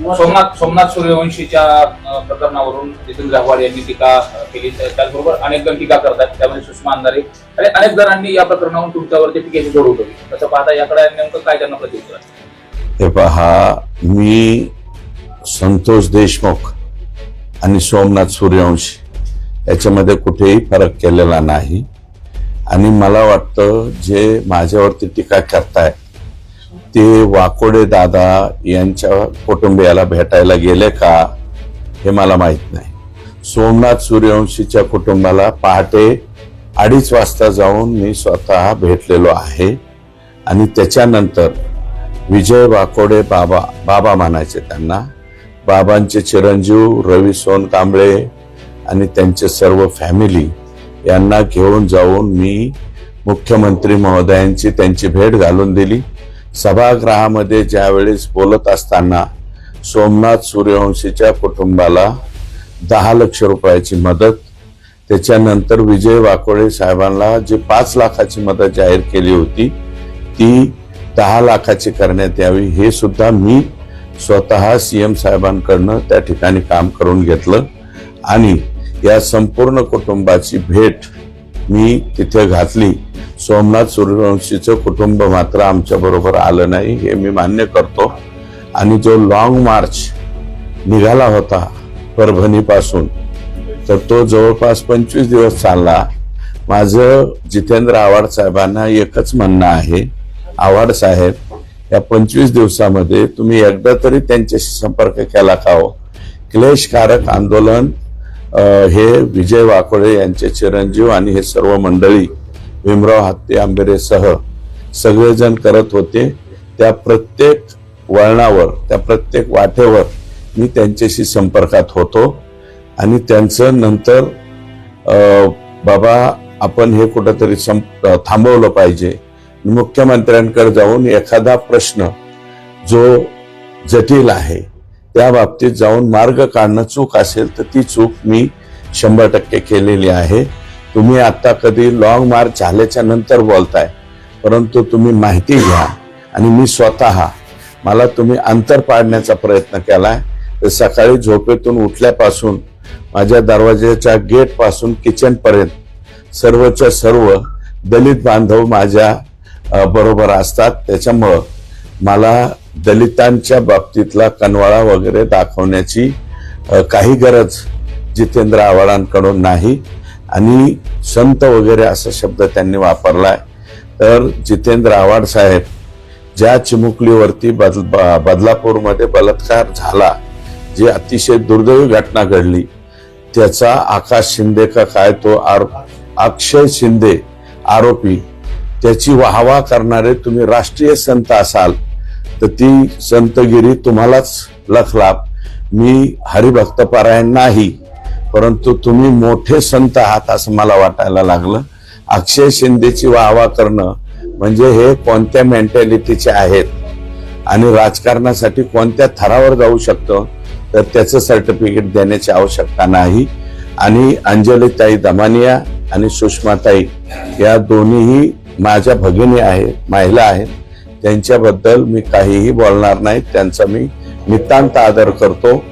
सोमनाथ सोमनाथ सूर्यवंशीच्या प्रकरणावरून जितेंद्र आव्हाड यांनी टीका केली. त्याचबरोबर अनेक जण टीका करतात. त्यामध्ये सुषमा अंधारे. आणि अनेक जणांनी या प्रकरणावरून तुमच्यावरती टीकेची जोड उठवली. तसं पाहता याकडे नेमकं काय त्यांना प्रत्युत्तर हे पहा मी संतोष देशमुख आणि सोमनाथ सूर्यवंशी याच्यामध्ये कुठेही फरक केलेला नाही. आणि मला वाटतं जे माझ्यावरती टीका करताय ते वाकोडे दादा यांच्या कुटुंबियाला भेटायला गेले का हे मला माहीत नाही. सोमनाथ सूर्यवंशीच्या कुटुंबाला पहाटे अडीच वाजता जाऊन मी स्वतः भेटलेलो आहे आणि त्याच्यानंतर विजय वाकोडे बाबा बाबा म्हणायचे त्यांना. बाबांचे चिरंजीव रवी सोनकांबळे आणि त्यांचे सर्व फॅमिली यांना घेऊन जाऊन मी मुख्यमंत्री महोदयांची त्यांची भेट घालून दिली. सभागृहामध्ये ज्यावेळेस बोलत असताना सोमनाथ सूर्यवंशीच्या कुटुंबाला दहा लक्ष रुपयाची मदत त्याच्यानंतर विजय वाकोळे साहेबांना जी पाच लाखाची मदत जाहीर केली होती ती दहा लाखाची करण्यात यावी हे सुद्धा मी स्वतः सी एम साहेबांकडनं त्या ठिकाणी काम करून घेतलं आणि या संपूर्ण कुटुंबाची भेट मी तिथे घातली. सोमनाथ सूर्यवंशीचं कुटुंब मात्र आमच्या बरोबर आलं नाही हे मी मान्य करतो. आणि जो लॉंग मार्च निघाला होता परभणीपासून तर तो जवळपास पंचवीस दिवस चालला. माझं जितेंद्र आव्हाड साहेबांना एकच म्हणणं आहे आव्हाड साहेब या पंचवीस दिवसामध्ये तुम्ही एकदा तरी त्यांच्याशी संपर्क केला का हो? क्लेशकारक आंदोलन हे विजय वाकोडे यांचे चिरंजीव आणि हे सर्व मंडळी भीमराव हत्ते आंबेरेसह सगळेजण करत होते. त्या प्रत्येक वळणावर त्या प्रत्येक वाटेवर मी त्यांच्याशी संपर्कात होतो. आणि त्यांचं नंतर बाबा आपण हे कुठंतरी संप थांबवलं पाहिजे. मुख्यमंत्र्यांकडे जाऊन एखादा प्रश्न जो जटिल आहे त्या बाबतीत जाऊन मार्ग काढणं चूक असेल तर ती चूक मी शंभर टक्के केलेली आहे. तुम्ही आता कधी लॉंग मार्च झाल्याच्यानंतर बोलताय परंतु तुम्ही माहिती घ्या आणि मी स्वतः मला तुम्ही अंतर पाडण्याचा प्रयत्न केलाय. तर सकाळी झोपेतून उठल्यापासून माझ्या दरवाज्याच्या गेटपासून किचन पर्यंत सर्वच्या सर्व दलित बांधव माझ्या बरोबर असतात. त्याच्यामुळं मला दलितांच्या बाबतीतला कनवाळा वगैरे दाखवण्याची काही गरज जितेंद्र आव्हाडांकडून नाही. आणि संत वगैरे असा शब्द त्यांनी वापरलाय. तर जितेंद्र आव्हाड साहेब ज्या चिमुकलीवरती बदल ब- बदलापूरमध्ये बलात्कार झाला जी अतिशय दुर्दैवी घटना घडली त्याचा आकाश शिंदे का काय तो आरोप अक्षय शिंदे आरोपी त्याची वाहवा करणारे तुम्ही राष्ट्रीय संत असाल तर ती संतगिरी तुम्हालाच लखलाप. मी हरिभक्तपरायण नाही. परंतु तुम्ही मोठे संत आहात असं मला वाटायला लागलं. अक्षय शिंदेची वाहवा करणं म्हणजे हे कोणत्या मेंटॅलिटीचे आहेत? आणि राजकारणासाठी कोणत्या थरावर जाऊ शकतो? तर त्याचं सर्टिफिकेट देण्याची आवश्यकता नाही. आणि अंजलीताई दमानिया आणि सुषमाताई या दोन्हीही माझ्या भगिनी आहेत महिला आहेत. त्यांच्याबद्दल मी काहीही बोलणार नाही. त्यांचा मी नितांत आदर करतो.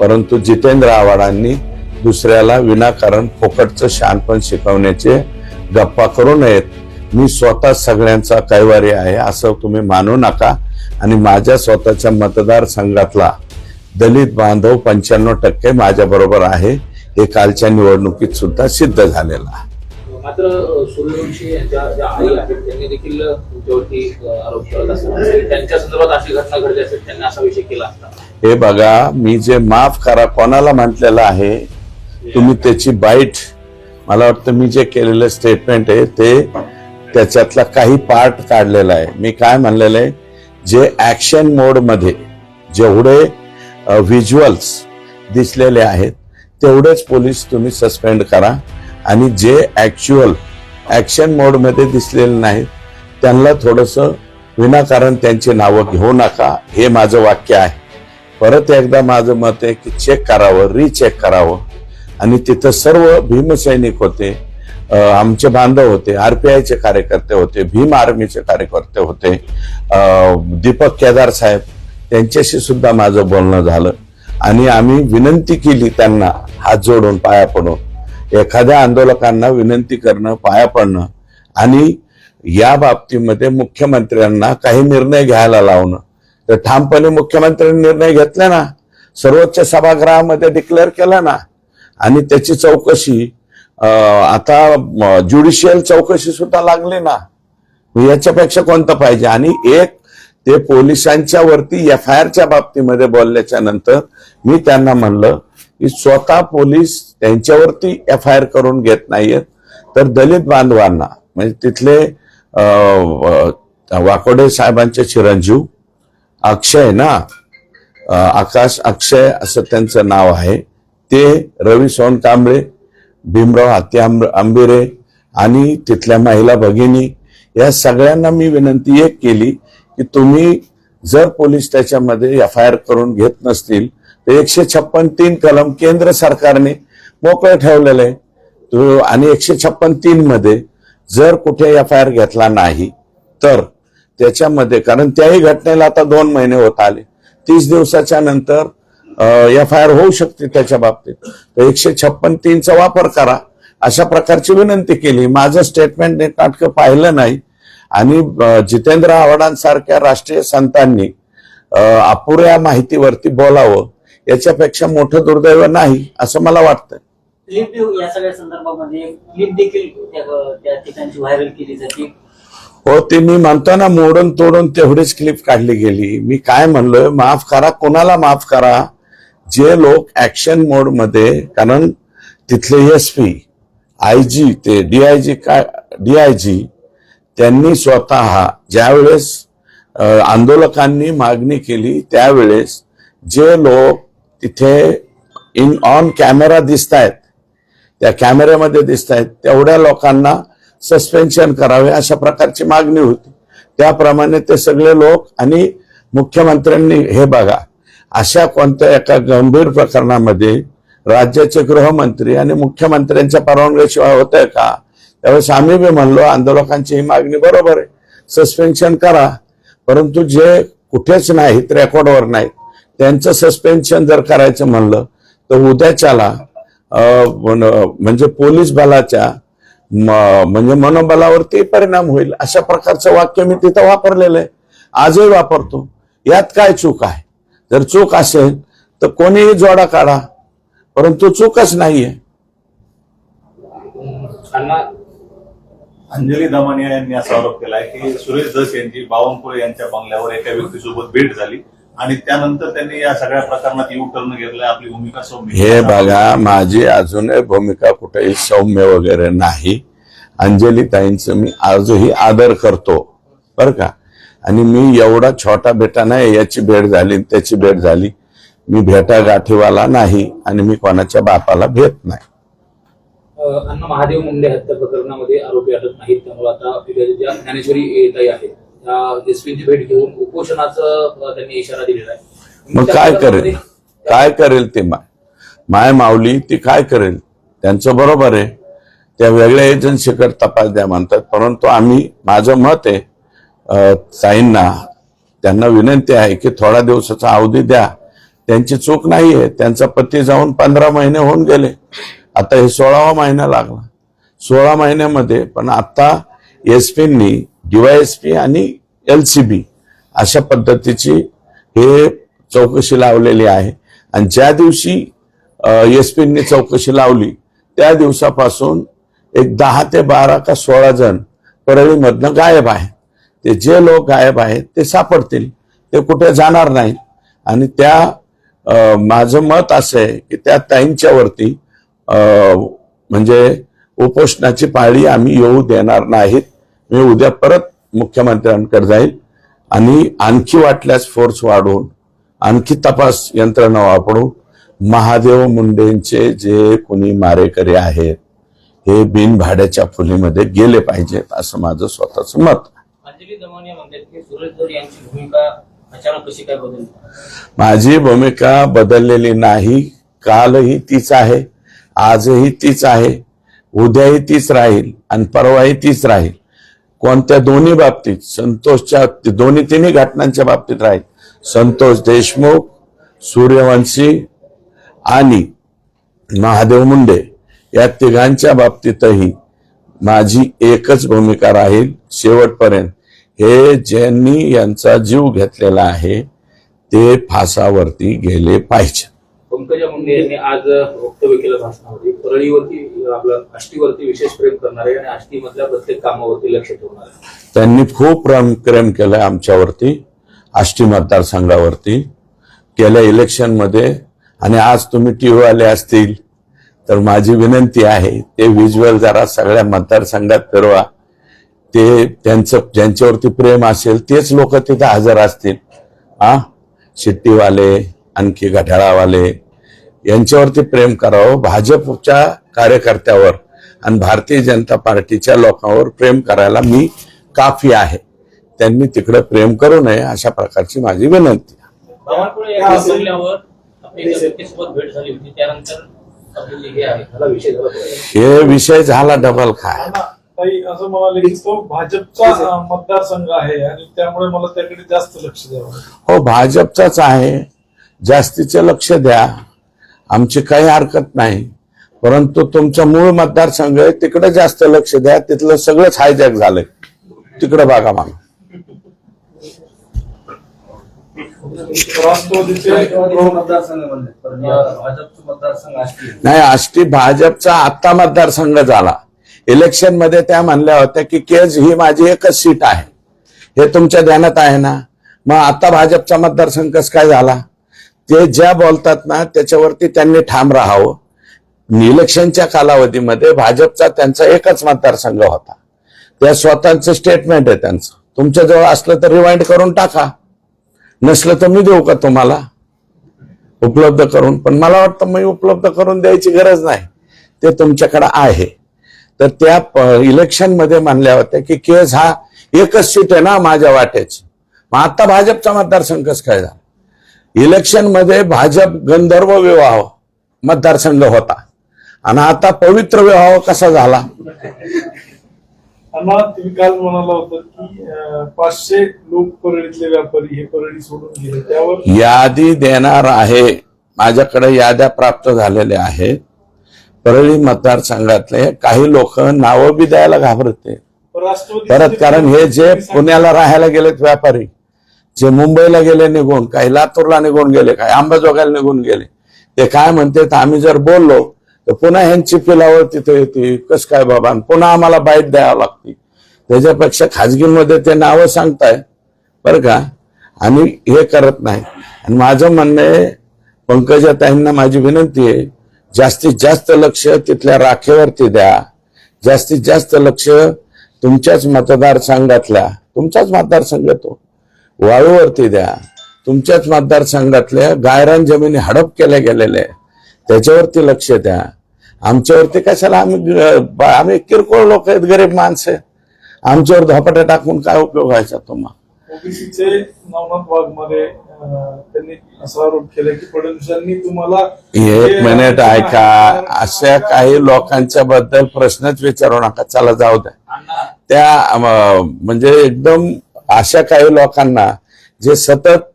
परंतु जितेंद्र आव्हाडांनी दुसऱ्याला विनाकारण फुकटचं शानपण शिकवण्याचे गप्पा करू नयेत. मी स्वतः सगळ्यांचा कैवारी आहे असं तुम्ही मानू नका. आणि माझ्या स्वतःच्या मतदारसंघातला दलित बांधव पंच्याण्णव टक्के माझ्या बरोबर आहे. हे कालच्या निवडणुकीत सुद्धा सिद्ध झालेलं आहे. मात्र अ, सूर्यवंशी यांच्या ज्या आई आहेत त्यांनी देखील तुमच्यावरती अ, आरोप करत असतात. त्यांच्या संदर्भात अशी घटना घडली असेल त्यांनी असा विषय केला असता. हे बघा मी जे माफ करा कोणाला म्हटलेलं आहे तुम्ही त्याची बाईट मला वाटतं मी जे केलेलं स्टेटमेंट आहे ते त्याच्यातला काही पार्ट काढलेला आहे. मी काय म्हणलेलं आहे? जे ऍक्शन मोडमध्ये जेवढे व्हिज्युअल्स दिसलेले आहेत तेवढेच पोलीस तुम्ही सस्पेंड करा. आणि जे ॲक्च्युअल ॲक्शन मोडमध्ये दिसलेले नाहीत त्यांना थोडंसं विनाकारण त्यांची नावं घेऊ नका. हे माझं वाक्य आहे. परत एकदा माझं मत आहे की चेक करावं रिचेक करावं. आणि तिथं सर्व भीमसैनिक होते आमचे बांधव होते आरपीआयचे कार्यकर्ते होते भीम आर्मीचे कार्यकर्ते होते. दीपक केदार साहेब त्यांच्याशी सुद्धा माझं बोलणं झालं. आणि आम्ही विनंती केली त्यांना हात जोडून पाया पडून. एखाद्या आंदोलकांना विनंती करणं पाया पडणं आणि या बाबतीमध्ये मुख्यमंत्र्यांना काही निर्णय घ्यायला लावणं. तर ठामपणे मुख्यमंत्र्यांनी निर्णय घेतला ना सर्वोच्च सभागृहामध्ये डिक्लेअर केला ना आणि त्याची चौकशी आता ज्युडिशियल चौकशी सुद्धा लागली ना. याच्यापेक्षा कोणतं पाहिजे? आणि एक ते पोलिसांच्या वरती एफ आय आरच्या बाबतीमध्ये बोलल्याच्या नंतर मी त्यांना म्हणलं की स्वतः पोलीस त्यांच्यावरती एफ आय आर करून घेत नाहीयेत. तर दलित बांधवांना म्हणजे तिथले वाकोडे साहेबांचे चिरंजीव अक्षय ना आकाश अक्षय असं त्यांचं नाव आहे. ते रवी सोनकांबळे भीमराव हत्या आंब- आंबिरे आणि तिथल्या महिला भगिनी या सगळ्यांना मी विनंती एक केली की तुम्ही जर पोलीस त्याच्यामध्ये एफ आय आर करून घेत नसतील तर एकशे छप्पन तीन कलम केंद्र सरकारने मोकळं ठेवलेलं आहे. आणि एकशे छप्पन तीन मध्ये जर कुठे एफ आय आर घेतला नाही तर त्याच्यामध्ये कारण त्याही घटनेला आता दोन महिने होत आले. तीस दिवसाच्या नंतर एफ आय आर होऊ शकते त्याच्या बाबतीत. तर एकशे छप्पन तीनचा वापर करा. अशा प्रकारची विनंती केली. माझं स्टेटमेंट नाटकं पाहिलं नाही. आणि जितेंद्र आव्हाडांसारख्या राष्ट्रीय संतांनी अपुऱ्या माहितीवरती बोलावं याच्यापेक्षा मोठं दुर्दैव नाही असं मला वाटतं क्लिप या सगळ्या संदर्भामध्ये. क्लिप देखील त्या त्या ठिकाणची व्हायरल केली जाते. हो ते मी म्हणतो ना मोडून तोडून तेवढीच क्लिप काढली गेली. मी काय म्हणलोय माफ करा कोणाला माफ करा जे लोक ऍक्शन मोडमध्ये कारण तिथले एस पी आय जी ते डीआयजी काय जी त्यांनी स्वतः ज्यावेळेस आंदोलकांनी मागणी केली त्यावेळेस जे लोक तिथे इन ऑन कॅमेरा दिसत आहेत त्या कॅमेऱ्यामध्ये दिसत आहेत तेवढ्या लोकांना सस्पेन्शन करावे अशा प्रकारची मागणी होती. त्याप्रमाणे ते सगळे लोक आणि मुख्यमंत्र्यांनी हे बघा अशा कोणत्या एका गंभीर प्रकरणामध्ये राज्याचे गृहमंत्री आणि मुख्यमंत्र्यांच्या परवानगीशिवाय होत आहे का? त्यावेळेस आम्ही बी म्हणलो आंदोलकांची ही मागणी बरोबर आहे. सस्पेन्शन करा. परंतु जे कुठेच नाहीत रेकॉर्डवर नाहीत त्यांचं सस्पेन्शन जर करायचं म्हणलं तर उद्याच्याला म्हणजे पोलीस बलाच्या म्हणजे मनोबलावरती परिणाम होईल. अशा प्रकारचं वाक्य मी तिथं वापरलेलं आहे. आजही वापरतो. यात काय चूक आहे? जर चूक असेल तर कोणीही जोडा काढा परंतु चूकच नाहीये. अंजली दमानिया यांनी असा आरोप केला आहे की सुरेश धस यांची बावनकुळे यांच्या बंगल्यावर एका व्यक्तीसोबत भेट झाली आणि त्यानंतर त्यांनी या सगळ्या प्रकरणात यू टर्न घेतलाय. आपली भूमिका सौम्य. हे बघा माझी अजूनही भूमिका कुठेही सौम्य वगैरे नाही. अंजली ताईंचं मी आजही आदर करतो. बर का? आणि मी एवढा छोटा बेटा नाही याची भेट झाली त्याची भेट झाली. मी भेटा गाठीवाला नाही आणि मी कोणाच्या बापाला भेट नाही. अण्णा महादेव मुंडे हत्या प्रकरणामध्ये आरोपी अटक नाहीत. त्यामुळे आता ज्या ज्ञानेश्वरी ताई आहेत त्या एसपीची भेट घेऊन उपोषणाचं त्यांनी इशारा दिलेला आहे. मग काय करेल? काय करेल ते माय माय माऊली ती काय करेल? त्यांचं बरोबर आहे. त्या वेगळ्या एजन्सीकडे तपास द्या म्हणतात. परंतु आम्ही माझं मत आहे ताईंना त्यांना विनंती आहे की थोडा दिवसाचा अवधी द्या. त्यांची चूक नाही आहे त्यांचा पती जाऊन पंधरा महिने होऊन गेले. आता हे सोळावा महिना लागला. सोळा महिन्यामध्ये पण आता एस पीनी डीवायएसपी आणि एल सी बी अशा पद्धतीची हे चौकशी लावलेली आहे. आणि ज्या दिवशी एस पीनी चौकशी लावली त्या दिवसापासून एक दहा ते बारा का सोळा जण परळीमधनं गायब आहेत. ते जे लोक गायब आहेत ते सापडतील ते कुठे जाणार नाहीत. आणि त्या माझं मत असं आहे की त्या ताईंच्यावरती म्हणजे उपोषणाची पाळी आम्ही येऊ देणार नाहीत. मी उद्या परत मुख्यमंत्र्यांकडे जाईल आणि आणखी वाटल्यास फोर्स वाढवून आणखी तपास यंत्रणा वापरून महादेव मुंडेंचे जे कोणी मारेकरी आहेत हे बिनभाड्याच्या फुलीमध्ये गेले पाहिजेत असं माझं स्वतःचं मत. अंजली दमानिया म्हणतात की सुरेश धर यांची भूमिका अचानक कशी काय बदलली? माझी भूमिका बदललेली नाही. कालही तीच आहे. आजही तीच आहे. उद्याही तीच राहील आणि परवाही तीच राहील. कोणत्या दोन्ही बाबतीत? संतोषच्या दोन्ही तिन्ही घटनांच्या बाबतीत राहील. संतोष देशमुख सूर्यवंशी आणि महादेव मुंडे या तिघांच्या बाबतीतही माझी एकच भूमिका राहील शेवटपर्यंत. हे ज्यांनी यांचा जीव घेतलेला आहे ते फासावरती गेले पाहिजे. पंकजा मुंडे यांनी आज वक्तव्य केलं भाषणामध्ये. परळीवरती आपलं आष्टीवरती विशेष प्रेम करणारे आणि आष्टीमधल्या प्रत्येक कामावरती लक्ष ठेवणारे. त्यांनी खूप प्रेम केलंय आमच्यावरती आष्टी मतदारसंघावरती. गेल्या इलेक्शनमध्ये आणि आज तुम्ही टीव्ही आले असतील तर माझी विनंती आहे ते व्हिज्युअल जरा सगळ्या मतदारसंघात फिरवा. ते त्यांचं ज्यांच्यावरती प्रेम असेल तेच लोक तिथे हजर असतील. आ? शिट्टीवाले आणखी घड्याळावाले यांच्यावरती प्रेम करावं. भाजपच्या कार्यकर्त्यावर आणि भारतीय जनता पार्टीच्या लोकांवर प्रेम करायला मी काफी आहे. त्यांनी तिकडे प्रेम करू नये अशा प्रकारची माझी विनंती हे विषय झाला. तो. हे विषय झाला डबल काय ताई असं म्हणाले की तो भाजपचा मतदारसंघ आहे आणि त्यामुळे मला त्याकडे जास्त लक्ष द्यावं. हो भाजपचाच आहे. जास्तीचे लक्ष द्या. आमची काही हरकत नाही. परंतु तुमचं मूळ मतदारसंघ आहे तिकडे जास्त लक्ष द्या. तिथलं सगळंच हायजॅक झालंय. तिकडे बघा मला. राष्ट्रवादीचे नाही आष्टी भाजपचा आता मतदारसंघ झाला. इलेक्शनमध्ये त्या म्हणल्या होत्या की केज ही माझी एकच सीट आहे. हे तुमच्या ध्यानात आहे ना? मग आता भाजपचा मतदारसंघ कस काय झाला? ते ज्या बोलतात ना त्याच्यावरती त्यांनी ठाम राहावं. इलेक्शनच्या कालावधीमध्ये भाजपचा त्यांचा एकच मतदारसंघ होता. त्या स्वतःचं स्टेटमेंट आहे त्यांचं. तुमच्याजवळ असलं तर रिवाइंड करून टाका. नसलं तर मी देऊ का तुम्हाला? उपलब्ध करून. पण मला वाटतं मी उपलब्ध करून द्यायची गरज नाही. ते तुमच्याकडे आहे. तर त्या इलेक्शनमध्ये म्हणल्या होत्या की केस हा एकच सीट आहे ना माझ्या वाट्याची मग आता भाजपचा मतदारसंघ कसं काय झाला? इलेक्शनमध्ये भाजप गंधर्व विवाह मतदारसंघ होता. आणि आता पवित्र विवाह कसा झाला? तुम्ही काल म्हणाला होता की पाचशे लोक परळीतले व्यापारी हे परळी सोडून गेले. त्यावर यादी देणार आहे. माझ्याकडे याद्या प्राप्त झालेल्या आहेत. परळी मतदारसंघातले काही लोक नावं बी द्यायला घाबरते. परत कारण हे जे पुण्याला राहायला गेलेत व्यापारी जे मुंबईला गेले निघून काही लातूरला निघून गेले काही आंबाजोगायला निघून गेले ते काय म्हणते आम्ही जर बोललो तर पुन्हा ह्यांची पिलावळ तिथे येते कस काय बाबा? पुन्हा आम्हाला बाईट द्यावं लागते त्याच्यापेक्षा खाजगीमध्ये ते नावं सांगताय बरं का? आणि हे करत नाही आणि माझं म्हणणं आहे पंकजाताईंना माझी विनंती आहे जास्तीत जास्त लक्ष तिथल्या राखेवरती द्या. जास्तीत जास्त लक्ष तुमच्याच मतदारसंघातल्या तुमचाच मतदारसंघ तो. वाळूवरती द्या. तुमच्याच मतदारसंघातल्या गायरान जमिनी हडप केल्या गेलेल्या त्याच्यावरती लक्ष द्या. आमच्यावरती कशाला आम्ही आम्ही किरकोळ लोक आहेत गरीब माणसं आमच्यावर धपाट्या टाकून काय उपयोग व्हायचा तुम्हाला? ओबीसीचे नवनाथ वाघमारे अं, त्यांनी असा आरोप केला की फडणवीसांनी तुम्हाला एक मिनिट ऐका. अशा काही लोकांच्या बद्दल प्रश्नच विचारू नका. चला जाऊ द्या. त्या म्हणजे एकदम अशा काही लोकांना जे सतत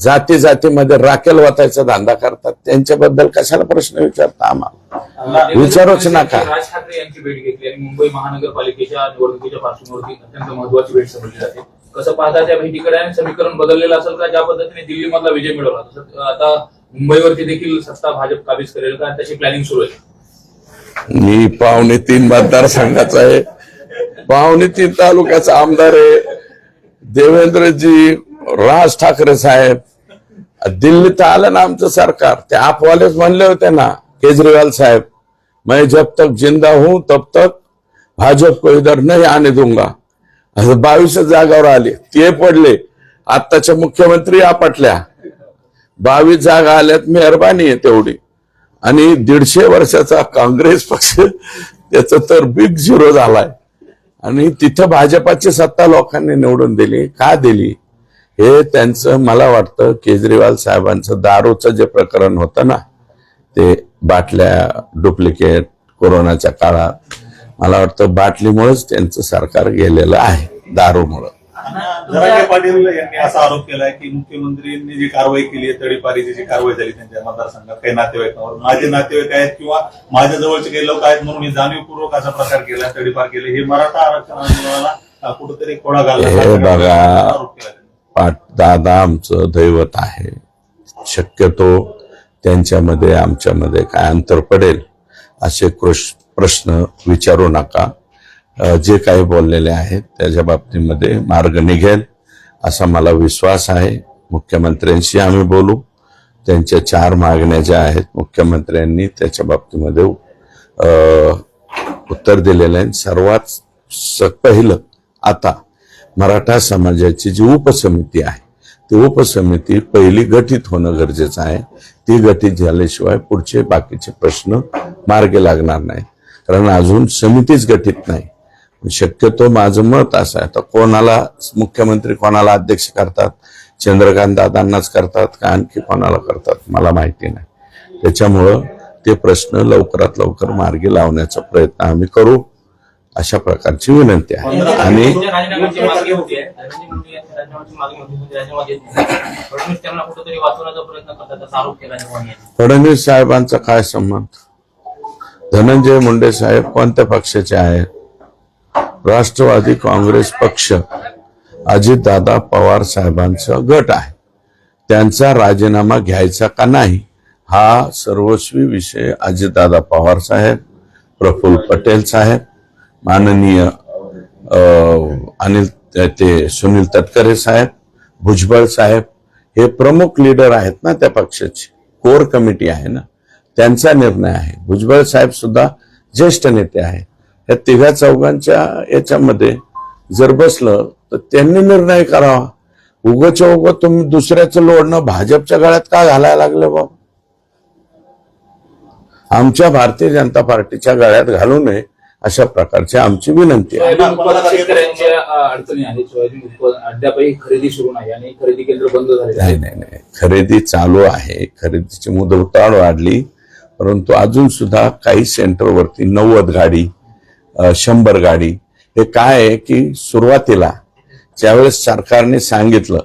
जाती जातीमध्ये राखेल वाटायचा धंदा करतात त्यांच्याबद्दल कशाला प्रश्न विचारता आम्हाला? विचारूच नका. राज ठाकरे यांची भेट घेतली आणि मुंबई महानगरपालिकेच्या निवडणुकीच्या पार्श्वभूमीवरती अत्यंत महत्वाची भेट समजली जाते. कसं पाहता त्या भेटीकडे आणि समीकरण बदललेलं असेल का? ज्या पद्धतीने दिल्लीमधला विजय मिळवला तसं आता मुंबईवरती देखील सत्ता भाजप काबीज करेल का? त्याची प्लॅनिंग सुरू आहे. मी पावणे तीन मतदारसंघाचा आहे. पावणे तीन तालुक्याचा आमदार आहे. देवेंद्रजी राज ठाकरे साहेब. दिल्लीत आलं ना आमचं सरकार. ते आपवालेच म्हणले होते ना केजरीवाल साहेब. मैं जब तक जिंदा हूं तब तक भाजप को इधर नहीं आने दूंगा. बावीस जागावर आले. ते पडले. आत्ताच्या मुख्यमंत्री आपटल्या. बावीस जागा आल्यात मेहरबानी आहे तेवढी. आणि दीडशे वर्षाचा काँग्रेस पक्ष त्याचा तर बिग झिरो झालाय. आणि तिथं भाजपाची सत्ता लोकांनी निवडून दिली. का दिली? हे त्यांचं मला वाटतं केजरीवाल साहेबांचं दारूचं जे प्रकरण होतं ना ते बाटल्या डुप्लिकेट कोरोनाच्या काळात मला वाटतं बाटलीमुळेच त्यांचं सरकार गेलेलं आहे दारूमुळं. जरांगे पाटील यांनी असा आरोप केलाय की मुख्यमंत्र्यांनी जी कारवाई केली आहे तडीपारीची जी कारवाई झाली त्यांच्या मतदारसंघात काही नातेवाईकांवर माझे नातेवाईक आहेत किंवा माझ्या जवळचे काही लोक आहेत म्हणून मी जाणीवपूर्वक असा प्रकार केला तडीपार केले. हे मराठा आरक्षण आंदोलनाला कुठेतरी खोडा घालला हे. पाट दादा आमचं दैवत आहे. शक्यतो त्यांच्यामध्ये आमच्यामध्ये काय अंतर पडेल असे कृश- प्रश्न विचारू नका. जे काही बोललेले आहेत त्याच्या बाबतीमध्ये मार्ग निघेल असा मला विश्वास आहे. मुख्यमंत्र्यांशी आम्ही बोलू. त्यांच्या चार मागण्या ज्या आहेत मुख्यमंत्र्यांनी त्याच्या बाबतीमध्ये उत्तर दिलेलं आहे सर्वात स- पहिलं आता मराठा समाजाची जी उपसमिती आहे ती उपसमिती पहिली गठीत होणं गरजेचं आहे. ती गठीत झाल्याशिवाय पुढचे बाकीचे प्रश्न मार्गी लागणार नाही कारण अजून समितीच गठीत नाही. शक्यतो माझं मत असं आहे. तर कोणाला मुख्यमंत्री कोणाला अध्यक्ष करतात? चंद्रकांत दादांनाच करतात का आणखी कोणाला करतात? मला माहिती नाही. त्याच्यामुळं ते प्रश्न लवकरात लवकर मार्गी लावण्याचा प्रयत्न आम्ही करू अशा प्रकारची विनंती आहे. आणि फडणवीस साहेबांचा काय संबंध? धनंजय मुंडे साहेब कोणत्या पक्षाचे आहेत? राष्ट्रवादी काँग्रेस पक्ष अजितदादा पवार साहेबांचा गट आहे. त्यांचा राजीनामा घ्यायचा का नाही? हा सर्वस्वी विषय अजितदादा पवार साहेब प्रफुल्ल पटेल साहेब माननीय अनिल ते सुनील तटकरे साहेब भुजबळ साहेब हे प्रमुख लीडर आहेत ना त्या पक्षाचे. कोर कमिटी आहे ना. त्यांचा निर्णय आहे. भुजबळ साहेब सुद्धा ज्येष्ठ नेते आहेत. या तिघा चौघांच्या याच्यामध्ये जर बसलं तर त्यांनी निर्णय करावा. उगच्या उग तुम्ही दुसऱ्याचं लोडणं भाजपच्या गळ्यात का घालायला लागले बाबा? आमच्या भारतीय जनता पार्टीच्या गळ्यात घालू नये अशा प्रकारची आमची विनंती आहे. नाही आणि खरेदी केंद्र बंद झालेले नाही. खरेदी चालू आहे. खरेदीची मुदतवाढ वाढली. परंतु अजून सुद्धा काही सेंटरवरती नव्वद गाडी शंभर गाडी. हे काय आहे की सुरुवातीला ज्यावेळेस सरकारने सांगितलं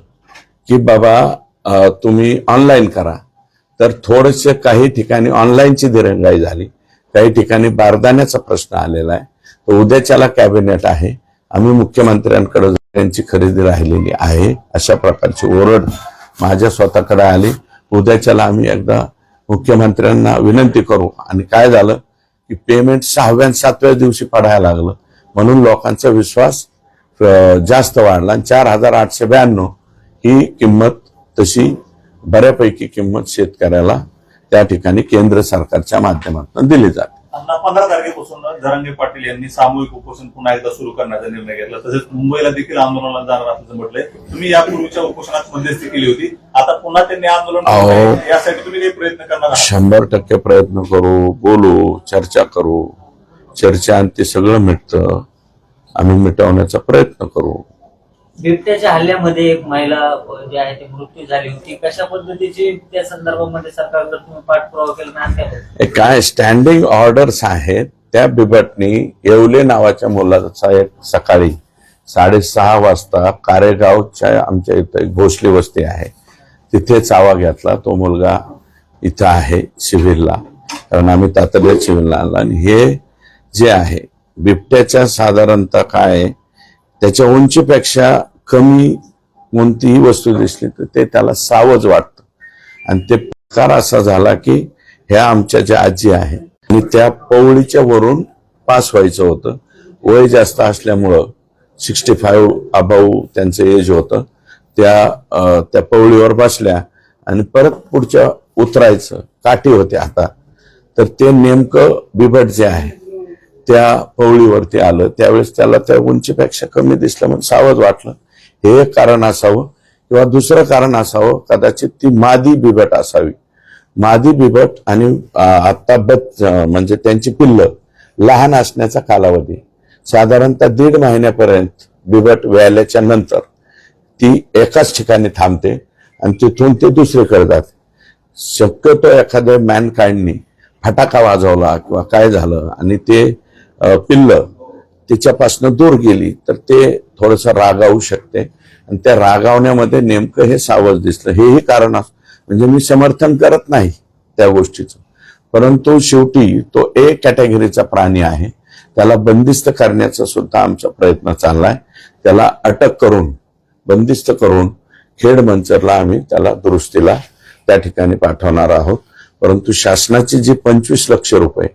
की बाबा तुम्ही ऑनलाईन करा तर थोडेसे काही ठिकाणी ऑनलाईनची दिरंगाई झाली. काही ठिकाणी बारदाण्याचा प्रश्न आलेला आहे. तर उद्याच्याला कॅबिनेट आहे. आम्ही मुख्यमंत्र्यांकडे त्यांची खरेदी राहिलेली आहे. अशा प्रकारची ओरड माझ्या स्वतःकडे आली. उद्याच्याला आम्ही एकदा मुख्यमंत्र्यांना विनंती करू. आणि काय झालं? की पेमेंट सहाव्या आणि सातव्या दिवशी पडायला लागलं. म्हणून लोकांचा विश्वास जास्त वाढला. आणि चार हजार आठशे ब्याण्णव ही किंमत तशी बऱ्यापैकी किंमत शेतकऱ्याला त्या ठिकाणी केंद्र सरकारच्या माध्यमातून दिली जाते. पंधरा तारखेपासून जरांगे पाटील यांनी सामूहिक उपोषण पुन्हा एकदा सुरू करण्याचा निर्णय घेतला. तसेच मुंबईला देखील आंदोलनाला जाणार असल्याचं म्हटलंय. तुम्ही यापूर्वीच्या उपोषणात मध्यस्थी केली होती. आता पुन्हा त्यांनी आंदोलन यासाठी तुम्ही काही प्रयत्न करणार शंभर टक्के प्रयत्न करू बोलू चर्चा करू. चर्चा आणि ते सगळं मिटतं. आम्ही मिटवण्याचा प्रयत्न करू. बिबट्याच्या हल्ल्यामध्ये एक महिला अ, जी आहे ती मृत्यू झाली होती. कशा पद्धतीची त्या संदर्भामध्ये सरकारकडे तुम्ही पाठपुरावा केला नाही काय? स्टँडिंग ऑर्डर्स आहेत त्या बिबटनी येवले नावाच्या मुलाचा एक सकाळी साडेसहा वाजता कारेगावच्या आमच्या इथं एक भोसले वस्ती आहे. तिथे चावा घेतला. तो मुलगा इथं आहे सिव्हिलला. कारण आम्ही तातडीत सिव्हिलला आणला. आणि हे जे आहे बिबट्याच्या साधारणतः काय आहे, त्याच्या उंचीपेक्षा कमी कोणतीही वस्तू दिसली तर ते त्याला सावज वाटतं. आणि ते प्रकार असा झाला की ह्या आमच्या ज्या आजी आहेत आणि त्या पवळीच्या वरून पास व्हायचं होतं. वय जास्त असल्यामुळं सिक्स्टी फाईव्ह अबाऊ त्यांचं एज होतं. त्या त्या पवळीवर बसल्या आणि परत पुढच्या उतरायचं. काठी होते हातात तर ते नेमकं बिबट जे आहे त्या पवळीवरती आलं त्यावेळेस त्याला त्या उंचीपेक्षा कमी दिसलं म्हणून सावध वाटलं. हे एक कारण असावं किंवा दुसरं कारण असावं कदाचित ती मादी बिबट असावी. मादी बिबट आणि आत्ता बच म्हणजे त्यांची पिल्लं लहान असण्याचा कालावधी. साधारणतः दीड महिन्यापर्यंत बिबट व्याल्याच्या नंतर ती एकाच ठिकाणी थांबते आणि तिथून ते दुसरीकडे जाते. शक्यतो एखाद्या मॅनकाइंडनी फटाका वाजवला किंवा काय झालं आणि ते पिल्ल तिच्यापासनं दूर गेली तर ते थोडंसं रागावू शकते. आणि त्या रागावण्यामध्ये नेमकं हे सावज दिसलं. हेही कारण असं म्हणजे मी समर्थन करत नाही त्या गोष्टीचं. परंतु शेवटी तो ए कॅटेगरीचा प्राणी आहे. त्याला बंदिस्त करण्याचा सुद्धा आमचा प्रयत्न चाललाय. त्याला अटक करून बंदिस्त करून खेड मंचरला आम्ही त्याला दुरुस्तीला त्या ठिकाणी पाठवणार आहोत. परंतु शासनाची जी पंचवीस लक्ष रुपये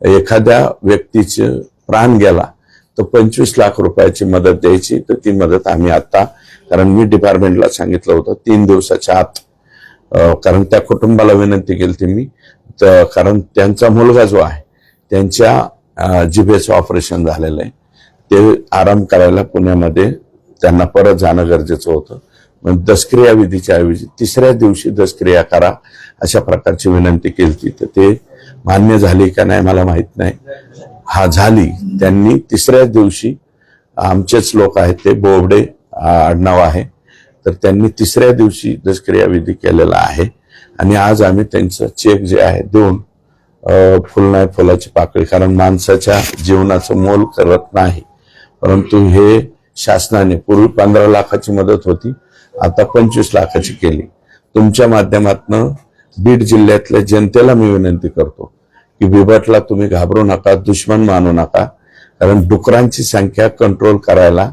एखाद्या व्यक्तीचे प्राण गेला तर पंचवीस लाख रुपयाची मदत द्यायची तर ती मदत आम्ही आता कारण मी डिपार्टमेंटला सांगितलं होतं तीन दिवसाच्या आत कारण त्या कुटुंबाला विनंती केली होती मी तर कारण त्यांचा मुलगा जो आहे त्यांच्या जिभेचं ऑपरेशन झालेलं आहे. ते आराम करायला पुण्यामध्ये त्यांना परत जाणं गरजेचं होतं. मग दसक्रिया विधीच्या ऐवजी तिसऱ्या दिवशी दसक्रिया करा अशा प्रकारची विनंती केली होती तर ते मान्य झाली का नाही मला माहीत नाही. हा झाली. त्यांनी तिसऱ्याच दिवशी आमचेच लोक आहेत ते बोबडे आडनाव आहे. तर त्यांनी तिसऱ्या दिवशी दसक्रिया विधी केलेला आहे. आणि आज आम्ही त्यांचं चेक जे आहे देऊन अ, फुल नाही फुलाची पाकळी कारण माणसाच्या जीवनाचं मोल करत नाही. परंतु हे शासनाने पूर्वी पंधरा लाखाची मदत होती आता पंचवीस लाखाची केली. तुमच्या माध्यमातनं बीड जिल्ह्यातल्या जनतेला मी विनंती करतो की बिबटला तुम्ही घाबरू नका दुश्मन मानू नका. कारण डुकरांची संख्या कंट्रोल करायला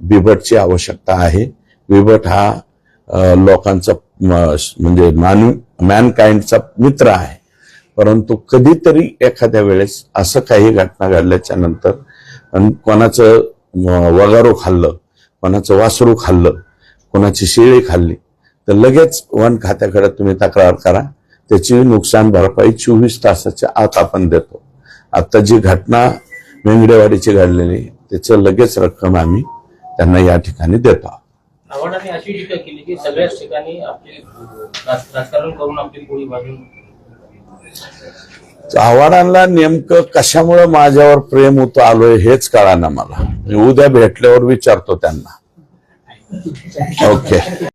बिबटची आवश्यकता आहे. बिबट हा लोकांचा म्हणजे मानू मॅनकाइंडचा मित्र आहे. परंतु कधीतरी एखाद्या वेळेस असं काही घटना घडल्याच्या नंतर कोणाचं वगारू खाल्लं कोणाचं वासरू खाल्लं कोणाची शेळी खाल्ली तर लगेच वन खात्याकडे तुम्ही तक्रार करा. त्याची नुकसान भरपाई चोवीस तासाच्या आत आपण देतो. आता जी घटना मेंगडेवाडीची घडलेली त्याचं लगेच रक्कम आम्ही त्यांना या ठिकाणी देतो. आव्हाडांनी अशी टीका केली की सगळ्याच ठिकाणी आपली राज- राजकारण करून आपली पोळी भाजून आव्हाडांना नेमकं कशामुळे माझ्यावर प्रेम होतं आलोय हेच कळा ना मला. मी उद्या भेटल्यावर विचारतो त्यांना. ओके.